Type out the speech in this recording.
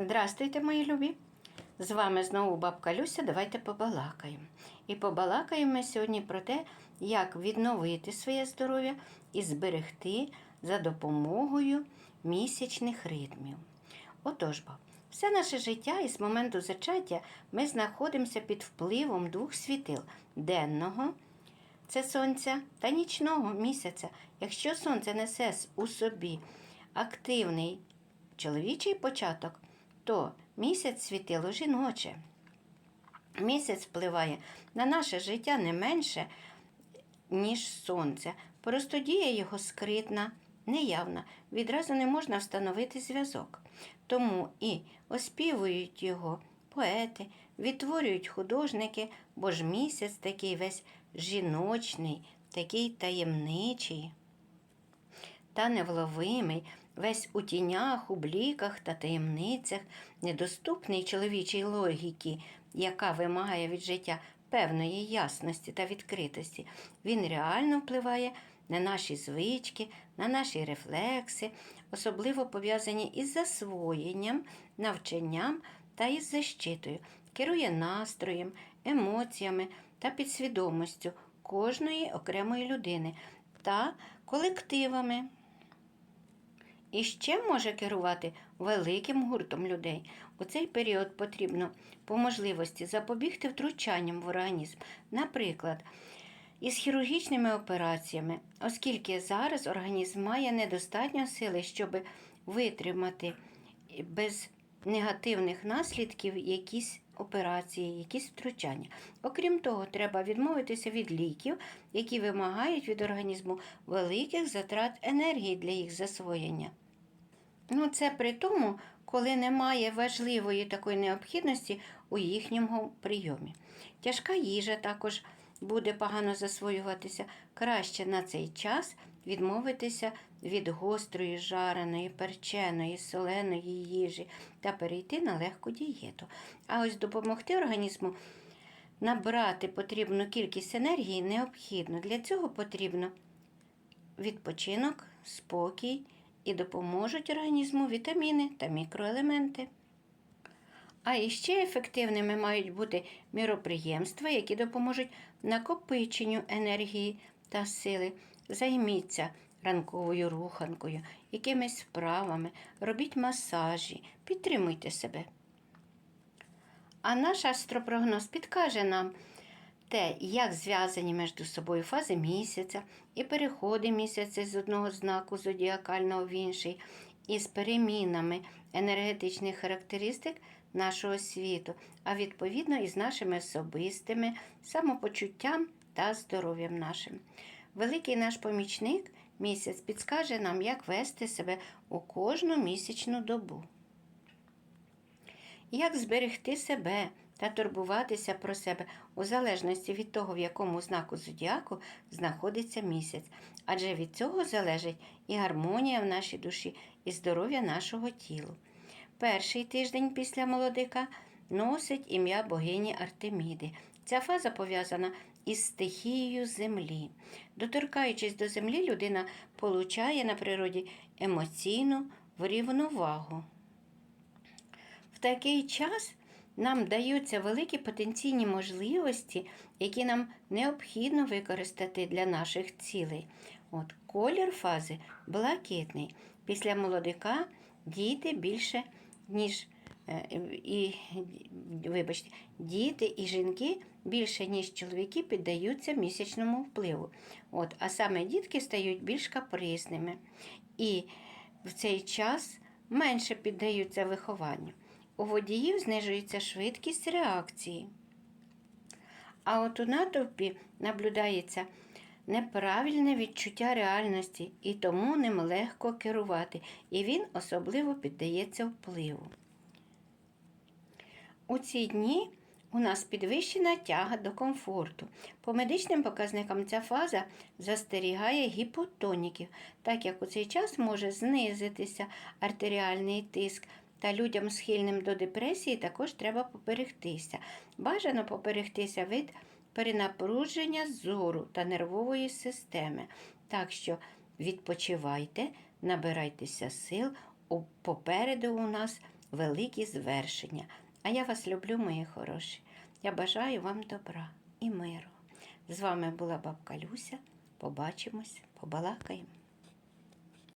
Здрастуйте, мої любі! З вами знову бабка Люся. Давайте побалакаємо. І побалакаємо ми сьогодні про те, як відновити своє здоров'я і зберегти за допомогою місячних ритмів. Отож, бо, все наше життя із моменту зачаття ми знаходимося під впливом двох світил денного це сонця та нічного місяця. Якщо сонце несе у собі активний чоловічий початок, то місяць світило жіноче. Місяць впливає на наше життя не менше, ніж сонце. Просто дія його скритна, неявна. Відразу не можна встановити зв'язок. Тому і оспівують його поети, відтворюють художники, бо ж місяць такий весь жіночний, такий таємничий та невловимий, весь у тінях, у бліках та таємницях, недоступний чоловічій логіки, яка вимагає від життя певної ясності та відкритості. Він реально впливає на наші звички, на наші рефлекси, особливо пов'язані із засвоєнням, навчанням та із защитою, керує настроєм, емоціями та підсвідомістю кожної окремої людини та колективами. І ще може керувати великим гуртом людей. У цей період потрібно по можливості запобігти втручанням в організм, наприклад, із хірургічними операціями, оскільки зараз організм має недостатньо сили, щоб витримати без негативних наслідків якісь операції, якісь втручання. Окрім того, треба відмовитися від ліків, які вимагають від організму великих затрат енергії для їх засвоєння. Ну, це при тому, коли немає важливої такої необхідності у їхньому прийомі. Тяжка їжа також буде погано засвоюватися. Краще на цей час відмовитися від гострої, жареної, перченої, соленої їжі та перейти на легку дієту. А ось допомогти організму набрати потрібну кількість енергії необхідно. Для цього потрібно відпочинок, спокій і допоможуть організму вітаміни та мікроелементи. А іще ефективними мають бути міроприємства, які допоможуть накопиченню енергії та сили. Займіться ранковою руханкою, якимись вправами, робіть масажі, підтримуйте себе. А наш астропрогноз підкаже нам те, як зв'язані між собою фази місяця і переходи місяця з одного знаку зодіакального в інший, із перемінами енергетичних характеристик нашого світу, а відповідно із нашими особистими самопочуттям та здоров'ям нашим. Великий наш помічник місяць підскаже нам, як вести себе у кожну місячну добу. Як зберегти себе та турбуватися про себе у залежності від того, в якому знаку зодіаку знаходиться місяць, адже від цього залежить і гармонія в нашій душі, і здоров'я нашого тілу. Перший тиждень після молодика носить ім'я богині Артеміди. Ця фаза пов'язана із стихією землі. Доторкаючись до землі, людина получає на природі емоційну врівновагу. В такий час нам даються великі потенційні можливості, які нам необхідно використати для наших цілей. От Колір фази блакитний. Після молодика діти більше, ніж і, вибачте, діти і жінки більше, ніж чоловіки, піддаються місячному впливу. От, А саме дітки стають більш капризними. І в цей час менше піддаються вихованню. У водіїв знижується швидкість реакції. А от у натовпі наблюдається неправильне відчуття реальності, і тому ним легко керувати, і він особливо піддається впливу. У ці дні у нас підвищена тяга до комфорту. По медичним показникам ця фаза застерігає гіпотоніків, так як у цей час може знизитися артеріальний тиск. Та людям, схильним до депресії, також треба поперегтися. Бажано поперегтися від перенапруження зору та нервової системи. Так що відпочивайте, набирайтеся сил. Попереду у нас великі звершення. А я вас люблю, мої хороші. Я бажаю вам добра і миру. З вами була бабка Люся. Побачимось, побалакаємо.